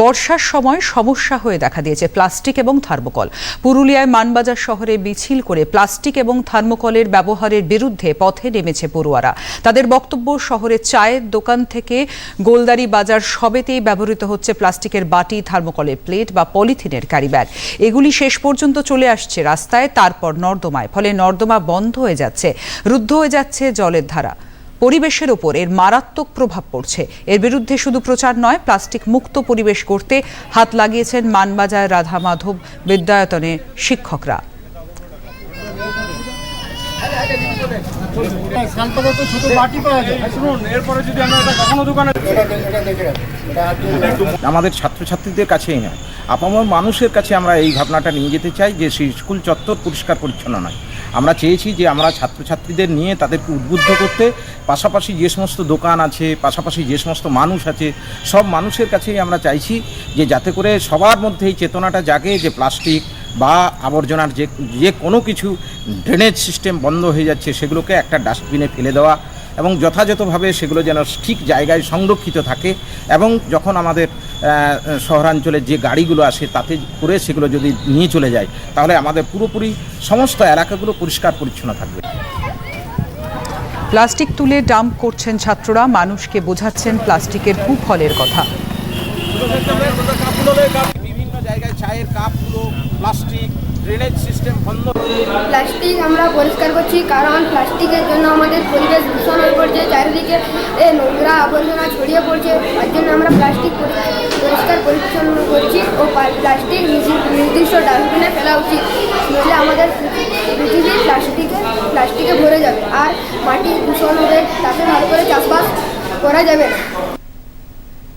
বর্ষার সময় সমস্যা হয়ে দেখা দিয়েছে প্লাস্টিক এবং থার্মোকল। পুরুলিয়ায় মানবাজার শহরে মিছিল করে প্লাস্টিক এবং থার্মোকলের ব্যবহারের বিরুদ্ধে পথে নেমেছে পড়ুয়ারা। তাদের বক্তব্য শহরে চায়ের দোকান থেকে গোলদারি বাজার সবেতেই ব্যবহৃত হচ্ছে প্লাস্টিকের বাটি, থার্মোকলের প্লেট বা পলিথিনের ক্যারিব্যাগ এগুলি শেষ পর্যন্ত চলে আসছে রাস্তায়, তারপর নর্দমায়। ফলে নর্দমা বন্ধ হয়ে যাচ্ছে, রুদ্ধ হয়ে যাচ্ছে জলের ধারা। পরিবেশের ওপর এর মারাত্মক প্রভাব পড়ছে। এর বিরুদ্ধে শুধু প্রচার নয় প্লাস্টিক মুক্ত পরিবেশ করতে হাত লাগিয়েছেন মানবাজার রাধা মাধব বিদ্যায়তনে শিক্ষকরা। শান্তগত ছোট বাটি পাওয়া যায়। শুনুন এরপরে যদি আমরা এটা কখনো দোকানে আমাদের ছাত্রছাত্রীদের কাছেই নয়। আপামর মানুষের কাছে আমরা এই ভাবনাটা নিয়ে যেতে চাই যে সেই স্কুল চত্বর পরিষ্কার পরিচ্ছন্ন নয়। আমরা চেয়েছি যে আমরা ছাত্রছাত্রীদের নিয়ে তাদেরকে উদ্বুদ্ধ করতে, পাশাপাশি যে সমস্ত দোকান আছে, পাশাপাশি যে সমস্ত মানুষ আছে, সব মানুষের কাছেই আমরা চাইছি যে যাতে করে সবার মধ্যে এই চেতনাটা জাগে যে প্লাস্টিক বা আবর্জনার যে যে কোনো কিছু ড্রেনেজ সিস্টেম বন্ধ হয়ে যাচ্ছে, সেগুলোকে একটা ডাস্টবিনে ফেলে দেওয়া এবং যথাযথভাবে সেগুলো যেন ঠিক জায়গায় সংরক্ষিত থাকে এবং যখন আমাদের শহরাঞ্চলে যে গাড়িগুলো আসে তাতে করে সেগুলো যদি নিয়ে চলে যায় তাহলে আমাদের পুরোপুরি সমস্ত এলাকাগুলো পরিষ্কার পরিচ্ছন্ন থাকবে। প্লাস্টিক তুলে ডাম্প করছেন ছাত্ররা মানুষকে বোঝাচ্ছেন প্লাস্টিকের কুফলের কথা। বিভিন্ন জায়গায় চায়ের কাপগুলো প্লাস্টিক ড্রেনেজ প্লাস্টিক আমরা পরিষ্কার করছি, কারণ প্লাস্টিকের জন্য আমাদের পরিবেশ দূষণ হয়ে পড়ছে, চারিদিকে, এ, নোংরা আবর্জনা ছড়িয়ে পড়ছে, তার জন্য আমরা প্লাস্টিক পরিষ্কার পরিচ্ছন্ন করছি ও প্লাস্টিক নির্দি- নির্দিষ্ট ডাস্টবিনে ফেলা উচিত। নইলে আমাদের পৃথিবী প্লাস্টিকে প্লাস্টিকে ভরে যাবে, আর মাটি দূষণ হবে, তাতে ভালো করে চাষবাস করা যাবে।